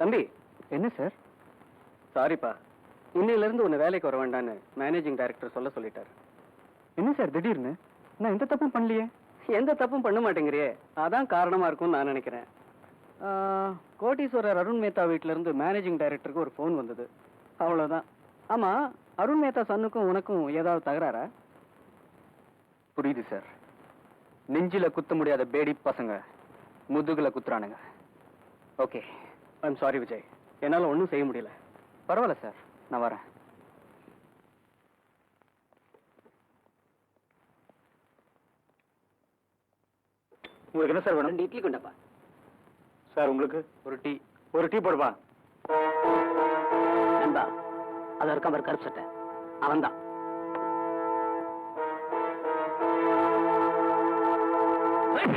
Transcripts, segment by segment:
தம்பி. என்ன சார்? சாரிப்பா இன்னையில இருந்து உன்னை வேலைக்கு வர வேண்டான்னு மேனேஜிங் டைரக்டர் சொல்ல சொல்லிட்டாரு. என்ன சார் திடீர்னு? நான் எந்த தப்பும் பண்ணலையே. எந்த தப்பும் பண்ண மாட்டேங்கிறியே. அதான் காரணமா இருக்கும்னு நான் நினைக்கிறேன். கோட்டீஸ்வரர் அருண் மேத்தா வீட்ல இருந்து மேனேஜிங் டைரக்டருக்கு ஒரு ஃபோன் வந்தது. அவ்வளவுதான். ஆமா அருண் மேத்தா சன்னுக்கும் உனக்கும் ஏதாவது தகராறா? புரியுது சார். நெஞ்சில குத்த முடியாத பேடி பசங்க முதுகுல குத்துறானுங்க. ஓகே. ஐம் சாரி விஜய் என்னால ஒன்றும் செய்ய முடியல. பரவாயில்ல சார் நான் வரேன். உங்களுக்கு என்ன சார் வேணும்? ரெண்டு இட்லி கொண்டப்பா. சார் உங்களுக்கு? ஒரு டீ. ஒரு டீ போடுவா நண்பா அது இருக்காம ஒரு கருப்பு சட்டை. அவன்தான் ஏய்,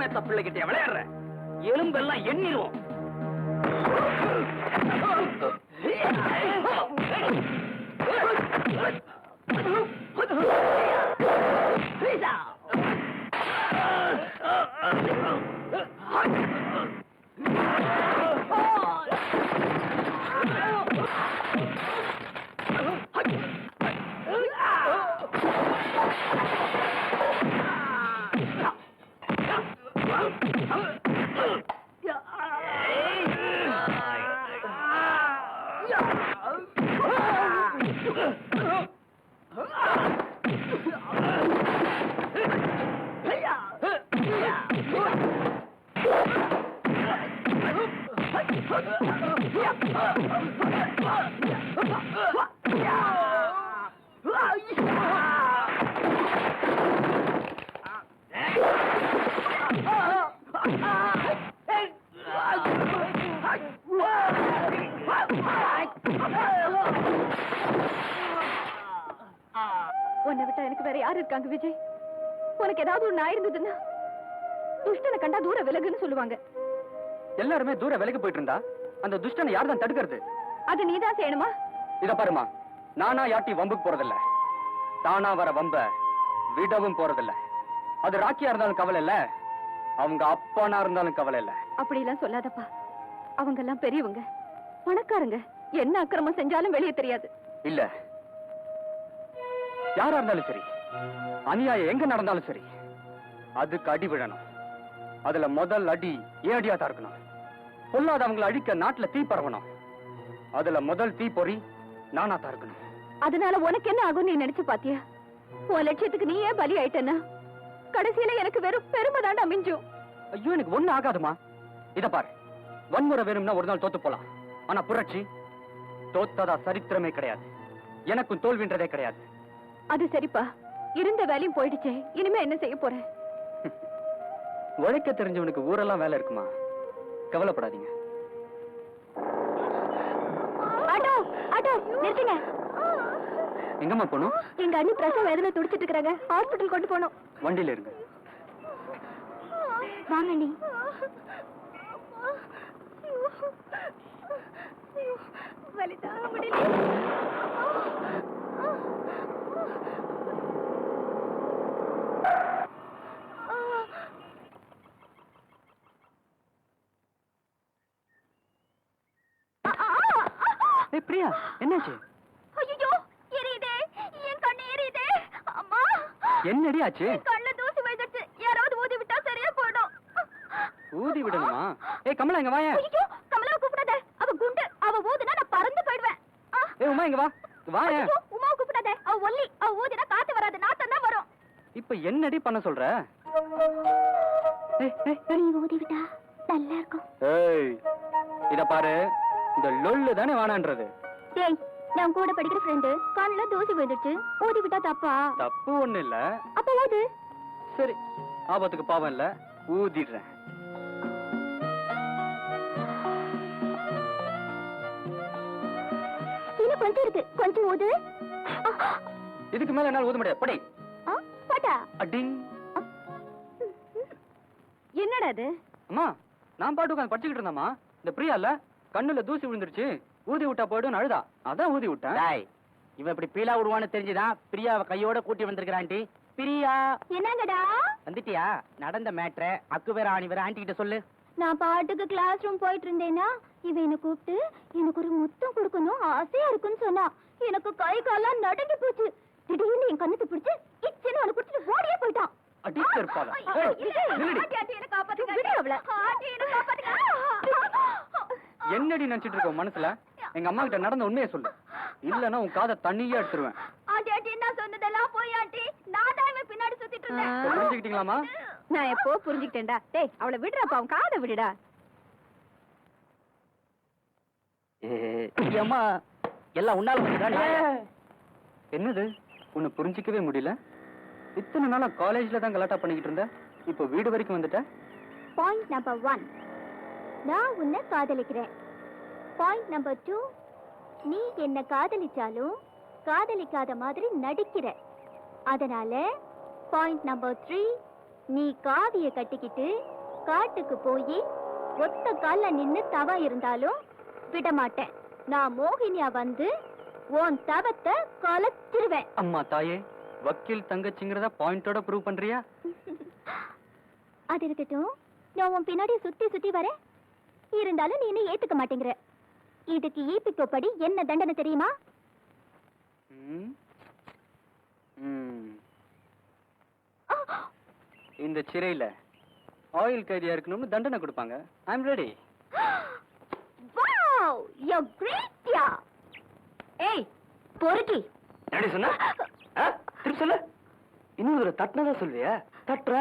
மேத்த பிள்ளைகிட்ட விளையாடுற. எலும்பெல்லாம் எண்ணிடுவோம் உன்னை இருக்காங்க விஜய். உனக்கு ஏதாவது ஒண்ணு ஆயிருந்ததுன்னா துஷ்டனை கண்டா தூர விலகுன்னு சொல்லுவாங்க. எல்லாருமே தூர விலைக்கு போயிட்டு இருந்தா அந்த துஷ்டனை யார் தான் தடுக்கிறது? அது நீதான் செய்யணுமா? இத பாருமா நானா யாட்டி வம்புக்கு போறதில்ல. தானா வர வம்ப விடவும் போறதில்ல. அது ராக்கியா இருந்தாலும் கவலை இல்ல அவங்க அப்பானா இருந்தாலும் கவலை இல்ல. அப்படி எல்லாம் சொல்லாதப்பா. அவங்க எல்லாம் பெரியவங்க. பணக்காரங்க. என்ன அக்கிரமம் செஞ்சாலும் வெளியே தெரியாது. இல்ல. யாரா இருந்தாலும் சரி. அநியாயம் எங்க நடந்தாலும் சரி அதுக்கு அடி விழணும். அதுல முதல் அடி ஏன் அடியா தான் இருக்கணும். பொல்லாதவங்களை அழிக்க நாட்டுல தீ பரவணும். அதுல முதல் தீ பொறி நானா தான் இருக்கணும். அதனால உனக்கு என்ன ஆகும் நீ நினைச்சு பாத்தியா? உன் லட்சியத்துக்கு நீயே பலி ஆயிட்டனா கடைசியில எனக்கு வெறும் பெருமை தாண்டா மிஞ்சும். ஐயோ எனக்கு ஒண்ணு ஆகாதுமா? இத பாரு. வன்முறை வேணும்னா ஒரு நாள் தோத்து போலாம். ஆனா புரட்சி தோத்ததா சரித்திரமே கிடையாது. எனக்கும் தோல்வின்றதே கிடையாது. அது சரிப்பா. இருந்த வேலையும் போயிடுச்சே. இனிமே என்ன செய்ய போற? உழைக்க தெரிஞ்சவனுக்கு ஊரெல்லாம் வேலை இருக்குமா? கவலைப்படாதீங்க. ஆட்டோ ஆட்டோ நிறுத்துங்க. எங்கம்மா போகணும்? எங்க அண்ணி பிரசவ வேதனை துடிச்சிட்டு இருக்காங்க ஹாஸ்பிட்டல் கொண்டு போகணும். வண்டியில இருங்க. வாங்க அண்ணி. வலி தாங்க முடியல ஏய் பிரியா என்னாச்சு? ஐயோ எரியுதே என் கண்ணு எரியுதே. அம்மா. என்னடி ஆச்சு? என் கண்ணுல தூசி விழுந்துச்சு யாராவது ஊதி விட்டா சரியா போயிடும். ஊதி விடணுமா? ஏய் கமலா இங்க வாயேன். ஐயோ கமலாவை கூப்பிடாத. அவ குண்டு. அவ ஊதுனா நான் பறந்து போயிடுவேன். ஏய் உமா இங்க வா. வாயேன். ஐயோ, உமாவை கூப்பிடாத. அவ ஒல்லி. அவ ஊதினா காத்து வராது. நாத்தம் தான் வரும். இப்ப என்னடி பண்ண சொல்ற? ஏய், ஏய், நீ ஊதி விட்டா நல்லா இருக்கும். ஏய் இத பாரு. இந்த லொல்லு தானே வானான்றது. டேய் நான் கூட படிக்கிற ஃப்ரெண்டு கண்ணுல தூசி விழுந்துச்சு ஊதி விட்டா தப்பா? தப்பு ஒண்ணு இல்ல. அப்ப ஊது. சரி ஆபத்துக்கு பாவம் இல்ல. ஊதிடுறேன். இன்னும் கொஞ்சம் இருக்கு கொஞ்சம் ஊது. இதுக்கு மேல என்னால ஊத முடியாது. படி. போட்டா? அடிங். என்னடா அது அம்மா நான் பாட்டு உட்காந்து படிச்சுக்கிட்டு இருந்தேம்மா. இந்த பிரியா இல்ல? கண்ணுல தூசி விழுந்துருச்சு. ஊதி விட்டா போயிடும் அழுதா. அதான் ஊதி விட்டேன். டாய் இவன் இப்படி பீலா விடுவான்னு தெரிஞ்சுதான் பிரியாவை கையோட கூட்டி வந்திருக்கிறான்டி பிரியா! என்னங்கடா? வந்துட்டியா? நடந்த மேட்ர அக்கு வேற ஆணி வேற ஆண்டி கிட்ட சொல்லு. நான் பாட்டுக்கு கிளாஸ் ரூம் போயிட்டு இருந்தேனா இவன் என்ன கூப்பிட்டு எனக்கு ஒரு முத்தம் கொடுக்கணும் ஆசையா இருக்குன்னு சொன்னா எனக்கு கை கால்லாம் நடுங்கி போச்சு. திடீர்னு என் கண்ணத்தை பிடிச்சு இச்சன்னு அவனை பிடிச்சிட்டு ஓடியே போயிட்டான். அடி என்னை என்னை. என்னடி நினைச்சிட்டு இருக்க மனசுல? எங்க அம்மா கிட்ட நடந்த உண்மையை சொல்லு. இல்லன்னா உன் காதை தண்ணியே எடுத்துருவேன். ஆண்டி, ஆண்டி, நான் சொன்னதெல்லாம் போய் ஆண்டி. நான் தான் இவன் பின்னாடி சுத்திட்டு இருந்தேன். இப்ப புரிஞ்சுக்கிட்டீங்களாமா நான் எப்போ புரிஞ்சுக்கிட்டேன்டா? டேய் அவளை விடுறப்ப அவன் காதை விடுடா. அம்மா எல்லாம் உன்னால என்னது? உன்னை புரிஞ்சிக்கவே முடியல? இத்தனை நாளா காலேஜ்ல தான் கலாட்டா பண்ணிக்கிட்டு இருந்த? இப்போ வீடு வரைக்கும் வந்துட்ட? பாயிண்ட் நம்பர் ஒன் நான் உன்னை காதலிக்கிறேன். பாயிண்ட் நம்பர் டூ நீ என்ன காதலிச்சாலும் காதலிக்காத மாதிரி நடிக்கிற. அதனால பாயிண்ட் நம்பர் த்ரீ நீ காவிய கட்டிக்கிட்டு காட்டுக்கு போய் ஒத்த கால்ல நின்னு தவா இருந்தாலும் விட மாட்டேன் நான் மோகினியா வந்து உன் தவத்தை கலச்சிருவேன். அம்மா தாயே வக்கீல் தங்கச்சிங்கிறத பாயிண்டோட ப்ரூவ் பண்றியா? அது இருக்கட்டும். நான் உன் பின்னாடி சுத்தி சுத்தி வரேன். இருந்தாலும் நீ என்ன ஏத்துக்க மாட்டேங்கிற. இதுக்கு ஈபிக்கோ படி என்ன தண்டனை தெரியுமா. இந்த சிறையில ஆயில் கைதியா இருக்கணும்னு தண்டனை கொடுப்பாங்க. I am ready wow you கிரேட்யா ஏய் பொறுக்கி. என்னடி சொன்ன? திருப்பி சொல்லு. இன்னும் ஒரு தட்டினதா சொல்வியா தட்டுற.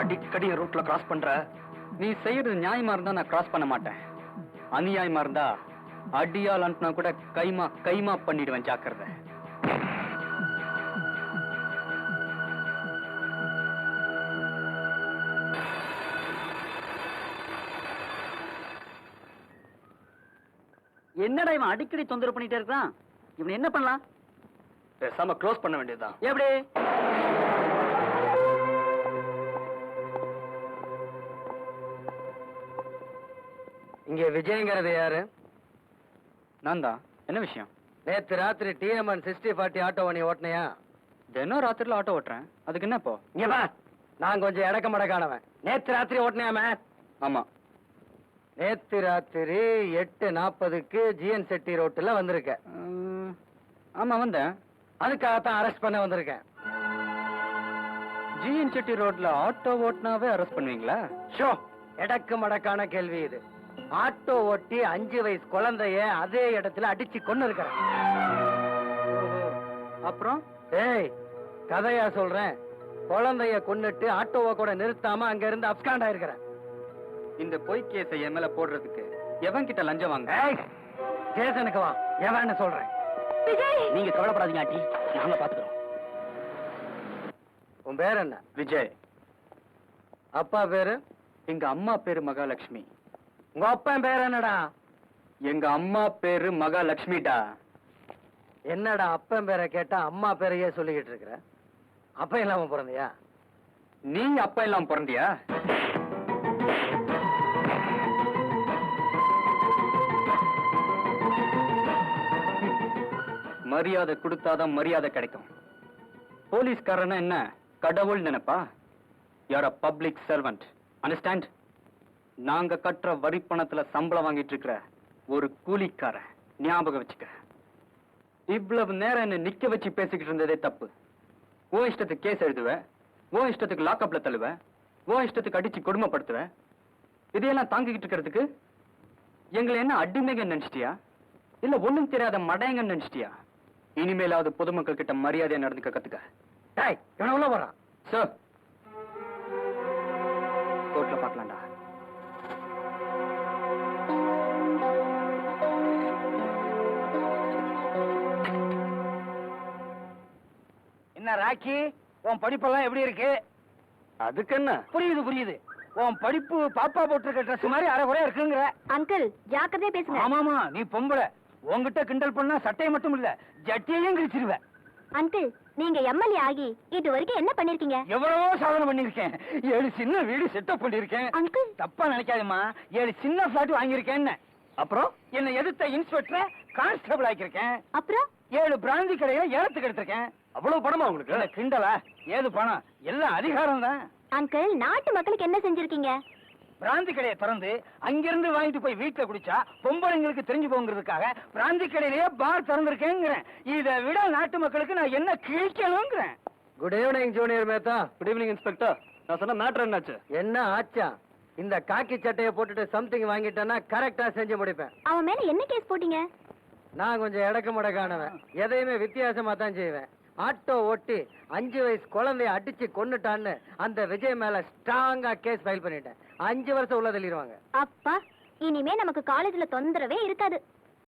அடிக்கடி ரூட்ல கிராஸ் பண்ற. நீ செய்யறது நியாயமா இருந்தா நான் கிராஸ் பண்ண மாட்டேன். அநியாயமா இருந்தா அடியால் அனுப்புனா கூட கைமா கைமா பண்ணிடுவேன் ஜாக்கிரதை. என்னடா இவன் அடிக்கடி தொந்தரவு பண்ணிட்டே இருக்கான் இவன் என்ன பண்ணலாம்? பேசாம க்ளோஸ் பண்ண வேண்டியதுதான். எப்படி? இங்க விஜய்ங்கிறது யாரு? நான் தான் என்ன விஷயம்? நேத்து ராத்திரி டிஎம்என் சிக்ஸ்டி ஃபார்ட்டி ஆட்டோ நீ ஓட்டினியா? தினம் ராத்திரில ஆட்டோ ஓட்டுறேன். அதுக்கு என்ன இப்போ? இங்க வா. நான் கொஞ்சம் இடக்க மடக்கானவன். நேத்து ராத்திரி ஓட்டினியாம? ஆமா. நேத்து ராத்திரி எட்டு நாற்பதுக்கு ஜிஎன் செட்டி ரோட்டுல வந்திருக்க. உம், ஆமா வந்தேன். அதுக்காகத்தான் அரெஸ்ட் பண்ண வந்திருக்கேன். ஜிஎன் செட்டி ரோட்ல ஆட்டோ ஓட்டுனாவே அரெஸ்ட் பண்ணுவீங்களா? ஷோ எடக்கு மடக்கான கேள்வி இது. ஆட்டோ ஓட்டி அஞ்சு வயசு குழந்தைய அதே இடத்துல அடிச்சு கொண்டு இருக்கிறேன் அப்புறம்? ஏய் கதையா சொல்றேன். குழந்தைய கொன்னுட்டு ஆட்டோவை கூட நிறுத்தாம அங்க இருந்து அப்காண்ட் ஆயிருக்கிறேன். இந்த பொய் கேஸை என் மேல போடுறதுக்கு எவன் கிட்ட லஞ்சம் வாங்க? ஏய் ஸ்டேஷனுக்கு வா. எவன்னு சொல்றேன். விஜய்! நீங்க கவலைப்படாதீங்க ஆண்டி. நாங்க பாத்துக்கிறோம். உன் பேர் என்ன? விஜய். அப்பா பேரு? எங்க அம்மா பேரு மகாலட்சுமி. உங்க அப்பன் பேர் என்னடா? எங்க அம்மா பேரு மகாலட்சுமிடா. என்னடா அப்பன் பேரை கேட்டா அம்மா பேரையே சொல்லிக்கிட்டு இருக்கிற? அப்ப இல்லாம பிறந்தியா? நீ அப்பா எல்லாம் பிறந்தியா? மரியாதை கொடுத்தாதான் மரியாதை கிடைக்கும். போலீஸ்காரனா என்ன? கடவுள் நினைப்பா? யார் அ பப்ளிக் சர்வெண்ட் அண்டர்ஸ்டாண்ட் நாங்க கட்டுற வரி பணத்துல சம்பளம் வாங்கிட்டு இருக்கிற ஒரு கூலிக்காரன் ஞாபகம் வச்சுக்க. இவ்வளவு நேரம் என்ன நிக்க வச்சு பேசிக்கிட்டு இருந்ததே தப்பு. ஓ இஷ்டத்துக்கு கேஸ் எழுதுவேன் ஓ இஷ்டத்துக்கு லாக்அப்ல தள்ளுவேன் ஓ இஷ்டத்துக்கு அடிச்சு கொடுமைப்படுத்துவேன் இதையெல்லாம் தாங்கிக்கிட்டு இருக்கிறதுக்கு எங்களை என்ன அடிமைங்க நினைச்சிட்டியா? இல்ல ஒண்ணும் தெரியாத மடையங்கன்னு நினைச்சிட்டியா? இனிமேலாவது பொதுமக்கள் கிட்ட மரியாதையா நடந்துக்க கத்துக்க. டாய் எவ்வளவு உள்ள சார் கோர்ட்ல பாக்கலாம்டா ராக்கி உன் படிப்பெல்லாம் எப்படி இருக்கு? அதுக்கு என்ன புரியுது புரியுது. உன் படிப்பு பாப்பா போட்டிருக்க ட்ரெஸ் மாதிரி அரை குறையா இருக்குங்கிற. அங்கிள் ஜாக்கிரதையா பேசுங்க. ஆமாமா நீ பொம்பளை. உன்கிட்ட கிண்டல் பண்ணா சட்டையை மட்டும் இல்ல ஜட்டியையும் கிழிச்சிருவ. அங்கிள் நீங்க எம்எல்ஏ ஆகி இது வரைக்கும் என்ன பண்ணிருக்கீங்க? எவ்வளவோ சாதனை பண்ணிருக்கேன். ஏழு சின்ன வீடு செட்டப் பண்ணிருக்கேன். அங்கிள். தப்பா நினைக்காதம்மா. ஏழு சின்ன பிளாட் வாங்கியிருக்கேன்னு அப்புறம்? என்னை எதிர்த்த இன்ஸ்பெக்டரை கான்ஸ்டபிள் ஆக்கியிருக்கேன். அப்புறம்? ஏழு பிராந்தி கடையில ஏலத்துக்கு எடுத்திருக்கேன். அவ்வளவு பணமா உங்களுக்கு இல்ல கிண்டலா? ஏது பணம்? எல்லாம் அதிகாரம் தான் அங்கிள் நாட்டு மக்களுக்கு என்ன செஞ்சிருக்கீங்க? பிராந்தி கடையை திறந்து அங்கிருந்து வாங்கிட்டு போய் வீட்டுல குடிச்சா பொம்பளைங்களுக்கு தெரிஞ்சு போங்கிறதுக்காக பிராந்தி கடையிலேயே பார் திறந்திருக்கேங்கிறேன். இதை விட நாட்டு மக்களுக்கு நான் என்ன கிழிக்கணுங்கிறேன். Good evening junior Mehta. Good evening inspector நான் சொன்ன மேட்ரு என்னாச்சு? என்ன ஆச்சா? இந்த காக்கி சட்டையை போட்டுட்டு சம்திங் வாங்கிட்டேன்னா கரெக்டா செஞ்சு முடிப்பேன். அவன் மேல என்ன கேஸ் போட்டீங்க? நான் கொஞ்சம் இடக்கு முடக்கானவன். எதையுமே வித்தியாசமா தான் செய்வேன். ஆட்டோ ஓட்டி அஞ்சு வயசு குழந்தைய அடிச்சு கொன்னுட்டான்னு அந்த விஜய் மேல ஸ்ட்ராங்கா கேஸ் ஃபைல் பண்ணிட்டேன். அஞ்சு வருஷம் உள்ள தள்ளிடுவாங்க அப்பா இனிமே நமக்கு காலேஜ்ல தொந்தரவே இருக்காது.